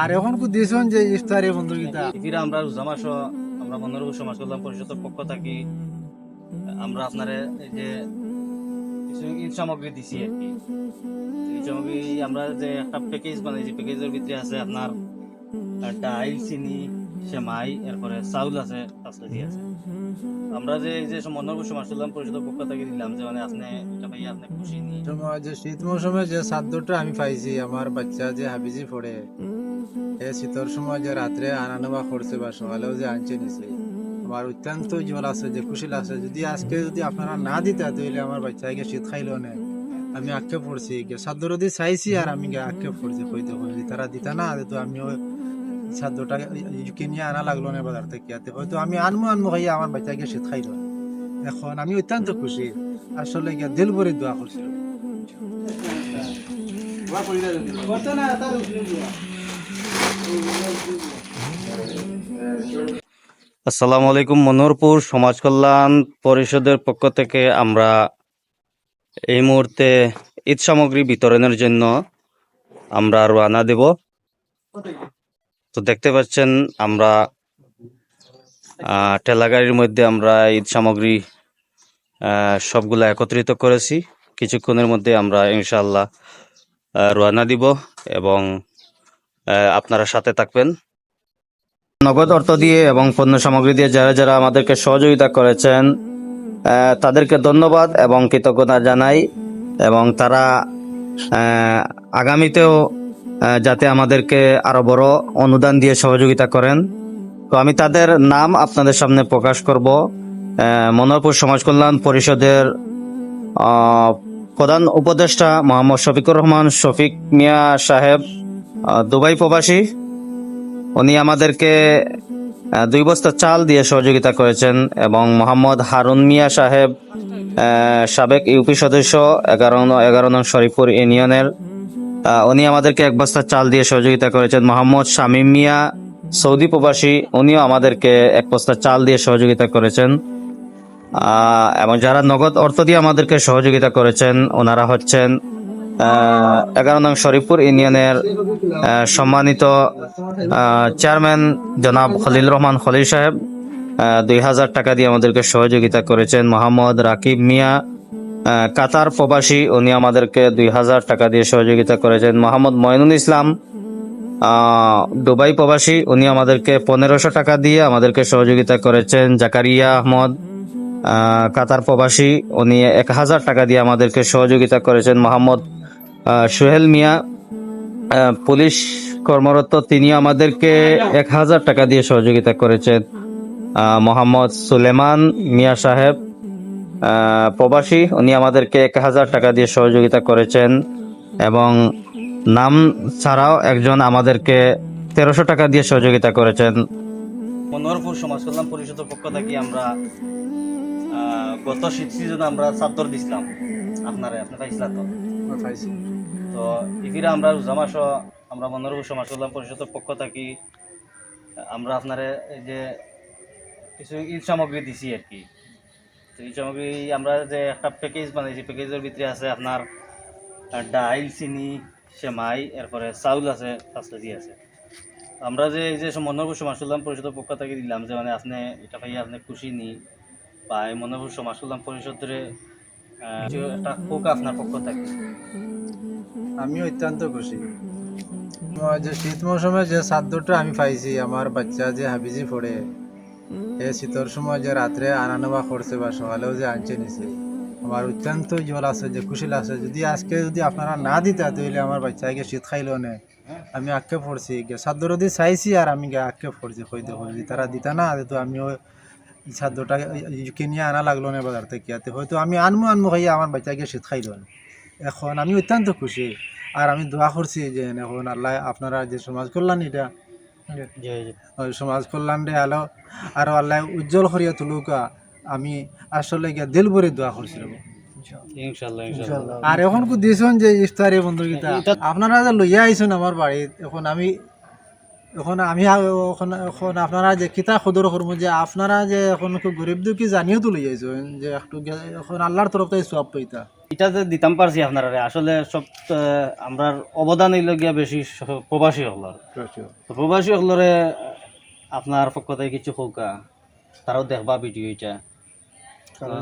আর এখন কু দিয়েছেন যে ইফতারি বন্ধু গীতা। ফিরে আমরা রোজা মাস আমরা বন্ধুর সমাজ কল্যাণ পরিষদের পক্ষ থাকি। আমরা আপনারে এই যে কিছু ঈদ সামগ্রী দিছি আর কি। ঈদ সামগ্রী আমরা যে একটা প্যাকেজ বানাইছি প্যাকেজের ভিতরে আছে আপনার ডাইল চিনি সেমাই এরপরে চাউল আছে পাঁচ কেজি আছে। আমরা যে এই যে মনোর সমাজ কল্যাণ পরিষদের পক্ষ থেকে দিলাম যে মানে আপনি এটা পাই আপনি খুশি নি? সময় যে শীত মৌসুমে যে সাদ্যটা আমি পাইছি আমার বাচ্চা যে হাবিজি পড়ে এই শীতর সময় যে রাত্রে আনানো বা করছে বা সকালেও যে আনছে নিছে আমার অত্যন্ত জল আছে, যে খুশি লাগছে যদি আজকে যদি আপনারা না দিতে, তাহলে আমার বাচ্চাকে শীত খাইলো না। আমি আঁকে পড়ছি গে সাদ্য যদি চাইছি আর আমি গে আঁকে পড়ছি কইতে যদি তারা দিতা না, তো আমিও সাদ্যটা কিনে আনা লাগল না বাজার থেকে। হয়তো আমি আনমো আনমো খাইয়া আমার বাচ্চাকে শীত খাইলো। এখন আমি অত্যন্ত খুশি। আসলে গিয়া দিল ভরে দোয়া করছিল আসসালামু আলাইকুম মনোরপুর সমাজ কল্যাণ পরিষদের পক্ষ থেকে আমরা এই মুহূর্তে ঈদ সামগ্রী বিতরণের জন্য আমরা রওনা দেব। তো দেখতে পাচ্ছেন আমরা ঠেলা গাড়ির মধ্যে আমরা ঈদ সামগ্রী সবগুলা একত্রিত করেছি। কিছুক্ষণের মধ্যে আমরা ইনশাআল্লাহ আহ, রওনা দিব এবং আপনারা সাথে থাকবেন। নগদ অর্থ দিয়ে এবং পণ্য সামগ্রী দিয়ে যারা যারা আমাদেরকে সহযোগিতা করেছেন তাদেরকে ধন্যবাদ এবং কৃতজ্ঞতা জানাই এবং তারা আগামীতেও যাতে আমাদেরকে আরও বড় অনুদান দিয়ে সহযোগিতা করেন। তো আমি তাদের নাম আপনাদের সামনে প্রকাশ করব। মনোরপুর সমাজ কল্যাণ পরিষদের প্রধান উপদেষ্টা মোহাম্মদ শফিকুর রহমান, শফিক মিয়া সাহেব দুবাই প্রবাসী। উনি আমাদেরকে দুই বস্তা চাল দিয়ে সহযোগিতা করেছেন এবং মোহাম্মদ হারুন মিয়া সাহেব সাবেক ইউপি সদস্য এগারো এগারো নং শরীফপুর ইউনিয়নের। উনি আমাদেরকে এক বস্তা চাল দিয়ে সহযোগিতা করেছেন। মোহাম্মদ শামীম মিয়া, সৌদি প্রবাসী, উনিও আমাদেরকে এক বস্তা চাল দিয়ে সহযোগিতা করেছেন। এবং যারা নগদ অর্থ দিয়ে আমাদেরকে সহযোগিতা করেছেন, ওনারা হচ্ছেন এগারো নং শরীফপুর ইউনিয়নের সম্মানিত চেয়ারম্যান জনাব খলিল রহমান খলিল সাহেব দুই হাজার টাকা দিয়ে আমাদেরকে সহযোগিতা করেছেন মোহাম্মদ রাকিব মিয়া কাতার প্রবাসী। উনি আমাদেরকে দুই হাজার টাকা দিয়ে সহযোগিতা করেছেন। মোহাম্মদ ময়নুল ইসলাম দুবাই প্রবাসী। উনি আমাদেরকে পনেরোশো টাকা দিয়ে আমাদেরকে সহযোগিতা করেছেন। জাকারিয়া আহমদ কাতার প্রবাসী। উনি এক হাজার টাকা দিয়ে আমাদেরকে সহযোগিতা করেছেন। মোহাম্মদ সোহেল মিয়া পুলিশ কর্মরত তিনি আমাদেরকে এক হাজার টাকা দিয়ে সহযোগিতা করেছেন। মোহাম্মদ সুলেমান মিয়া সাহেব প্রবাসী, উনি আমাদেরকে এক হাজার টাকা দিয়ে সহযোগিতা করেছেন এবং নাম ছাড়াও একজন আমাদেরকে তেরোশো টাকা দিয়ে সহযোগিতা করেছেন। মনোহরপুর সমাজ কল্যাণ পরিষদের পক্ষ থেকে আমরা গত শীত সিজনে আমরা চাদর দিছিলাম আপনারা আপনি পাইছিলেন তো পাইছি। তো ইফিরা আমরা রোজা মাস আমরা মনোরপুর সমাজ কল্যাণ পরিষদের পক্ষ থাকি আমরা আপনারে এই যে কিছু ঈদ সামগ্রী দিছি আর কি। তো ঈদ সামগ্রী আমরা যে একটা প্যাকেজ বানাইছি প্যাকেজের ভিতরে আছে আপনার ডাইল চিনি সেমাই এরপরে চাউল আছে পাঁচ কেজি আছে। আমরা যে এই যে মনোরপুর সমাজ কল্যাণ পরিষদের পক্ষ থেকে দিলাম যে মানে আপনি এটা পাইয়া আপনি খুশি নি বা এই মনোরপুর সমাজ কল্যাণ পরিষদের একটা আপনার পক্ষ থেকে। আমি অত্যন্ত খুশি। যে শীত মৌসুমে যে আমি পাইছি, আমার বাচ্চা যে হাবিজি শীতর সময় যে রাত্রে আনানো বা করছে বা সকালেও যে আনছে নিছে, আমার অত্যন্ত জল আছে, যে খুশি লাগছে যদি আজকে যদি আপনারা না দিতে, তাহলে আমার বাচ্চাকে শীত খাইলো না। আমি আঁকে পড়ছি গে সাদ্য যদি চাইছি আর আমি আঁকে পড়ছি যদি তারা দিতা না তো আমিও সাদ্যটা কিনে আনা লাগল না বাজার থেকে ইয়াতে। হয়তো আমি আনমো আনমো খাইয়া আমার বাচ্চাকে শীত খাইলো এখন আমি অত্যন্ত খুশি। আর আমি দোয়া করছি যে এখন আল্লাহ আপনারা যে সমাজ কল্যাণ এটা সমাজ কল্যাণ রে আলো। আর আল্লাহ উজ্জ্বল করিয়া তুলুকা আমি আসলে গিয়া দিল ভরে দোয়া করছিলাম আর এখন কো দিয়েছেন যে ইফতারি বন্ধু আপনারা যে লইয়া আইছেন আমার বাড়িত এখন আমি এখন আমি এখন এখন আপনারা যে কিতা সদর করব যে আপনারা যে এখন খুব গরিব দুঃখী জানিও তো লই আইছেন যে একটু এখন আল্লাহর তরফ থেকে সব পাইতা এটা। যে দিতাম পারছি আপনারা আসলে সব আমরার অবদান হইল গিয়া বেশি প্রবাসী হলার। প্রবাসী হলরে আপনার পক্ষ থেকে কিছু হোকা তারাও দেখবা ভিডিও এটা। কারণ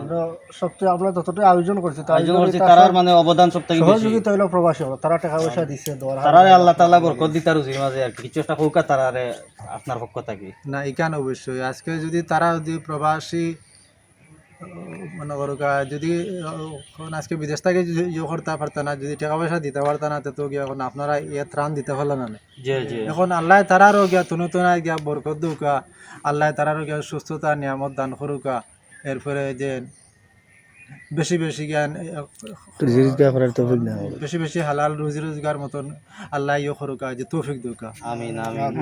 সবচেয়ে আমরা যতটা আয়োজন করছি আয়োজন করছি তারার মানে অবদান সব থেকে বেশি। সহযোগিতা হলো প্রবাসী হলো তারা টাকা পয়সা দেওয়ার তারারে আল্লাহ তাআলা বরকত মাঝে আর কিছু একটা হোকা তারারে আপনার পক্ষ থেকে। না এখান অবশ্যই। আজকে যদি তারা যদি প্রবাসী মনে করো কা, যদি আজকে বিদেশ থেকে যদি ইয়ে করতে পারত না যদি টাকা পয়সা দিতে পারত না তো গিয়ে এখন আপনারা ইয়ে ত্রাণ দিতে পারলেন না জি জি। এখন আল্লাহ তারারও গিয়া তুনু তুনায় গিয়া বরকত দৌকা আল্লাহ তারারও গিয়া সুস্থতা নিয়ামত দান করুকা এরপরে যে বেশি বেশি জ্ঞান রুজি রোজগার করার তৌফিক না বেশি বেশি হালাল রুজি রোজগার মতন আল্লাহ ইয়ে করুকা যে তৌফিক দুকা। আমিন আমিন।